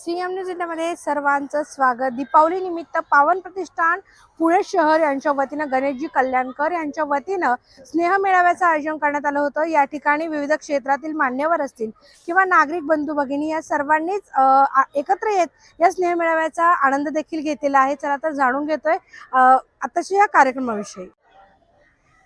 CM news इंडियामध्ये सर्वांचं स्वागत. दीपावली निमित्त पावन प्रतिष्ठान पुणे शहर यांच्या वतीनं गणेशजी कल्याणकर यांच्या वतीनं स्नेह मेळाव्याचं आयोजन करण्यात आलं होतं. या ठिकाणी विविध क्षेत्रातील मान्यवर असतील किंवा नागरिक बंधू भगिनी या सर्वांनीच एकत्र येत या स्नेह मेळाव्याचा आनंद देखील घेतलेला आहे. चला तर जाणून घेतोय अ, आताच्या या कार्यक्रमाविषयी.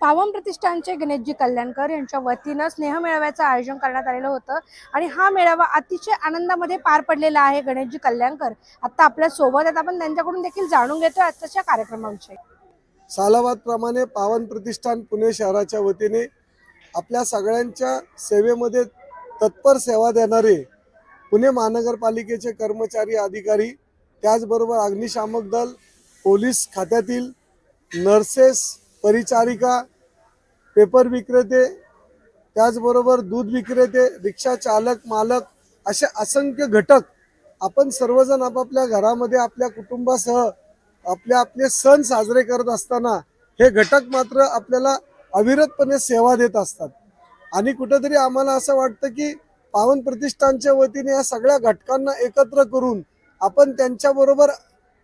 पावन प्रतिष्ठानचे गणेशजी कल्याणकर यांच्या वतीनं स्नेह मेळाव्याचं आयोजन करण्यात आलेलं होतं. आणि हा मेळावा अतिशय आनंदामध्ये पार पडलेला आहे गणेशजी कल्याणकर. आता आपल्यासोबत आहेत. आपण त्यांच्याकडून देखील जाणून घेतो आजच्या कार्यक्रमाविषयी. सालाबादप्रमाणे पावन प्रतिष्ठान पुणे शहराच्या वतीने आपल्या सगळ्यांच्या सेवेमध्ये तत्पर सेवा देणारे पुणे महानगरपालिकेचे कर्मचारी अधिकारी त्याचबरोबर अग्निशामक दल पोलीस खात्यातील नर्सेस परिचारिका पेपर विक्रेते त्याचबरोबर दूध विक्रेते रिक्षा चालक मालक असे असंख्य घटक आपण सर्वजण आपापल्या घरामध्ये आपल्या कुटुंबासह आपले आपले सण साजरे करत असताना हे घटक मात्र आपल्याला अविरतपणे सेवा देत असतात. आणि कुठेतरी आम्हाला असं वाटतं की पावन प्रतिष्ठानच्या वतीने या सगळ्या घटकांना एकत्र करून आपण त्यांच्याबरोबर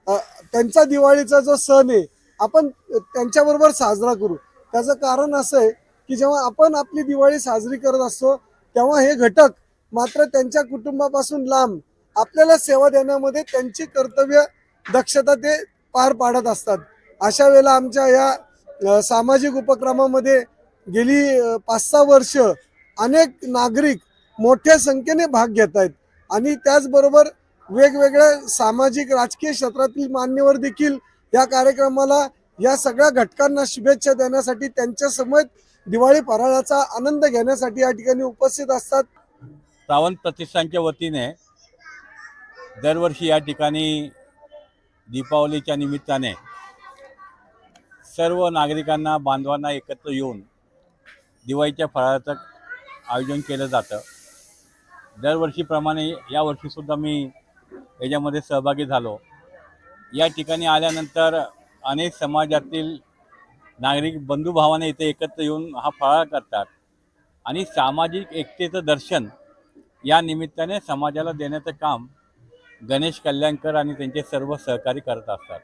त्यांचा दिवाळीचा जो सण आहे आपण त्यांच्याबरोबर साजरा करू. त्याचं कारण असं आहे की जेव्हा आपण आपली दिवाळी साजरी करत असतो तेव्हा हे घटक मात्र त्यांच्या कुटुंबापासून लांब आपल्याला सेवा देण्यामध्ये त्यांची कर्तव्य दक्षता ते पार पाडत असतात. अशा वेळेला आमच्या या सामाजिक उपक्रमामध्ये गेली पाच सहा वर्ष अनेक नागरिक मोठ्या संख्येने भाग घेत आहेत आणि त्याचबरोबर वेगवेगळ्या सामाजिक राजकीय क्षेत्रातील मान्यवर देखील या कार्यक्रमाला या सगळ्या घटकांना शुभेच्छा देण्यासाठी त्यांच्या समेत दिवाळी फराळाचा आनंद घेण्यासाठी या ठिकाणी उपस्थित असतात. सावंत प्रतिष्ठानच्या वतीने दरवर्षी या ठिकाणी दीपावलीच्या निमित्ताने सर्व नागरिकांना बांधवांना एकत्र येऊन दिवाळीच्या फराळाचं आयोजन केलं जातं. दरवर्षीप्रमाणे यावर्षीसुद्धा मी याच्यामध्ये सहभागी झालो. या ठिकाणी आल्यानंतर अनेक समाजातील नागरिक बंधुभावाने इथे एकत्र येऊन हा फराळ करतात. आणि सामाजिक एकतेचं दर्शन या निमित्ताने समाजाला देण्याचं काम गणेश कल्याणकर आणि त्यांचे सर्व सहकारी करत असतात.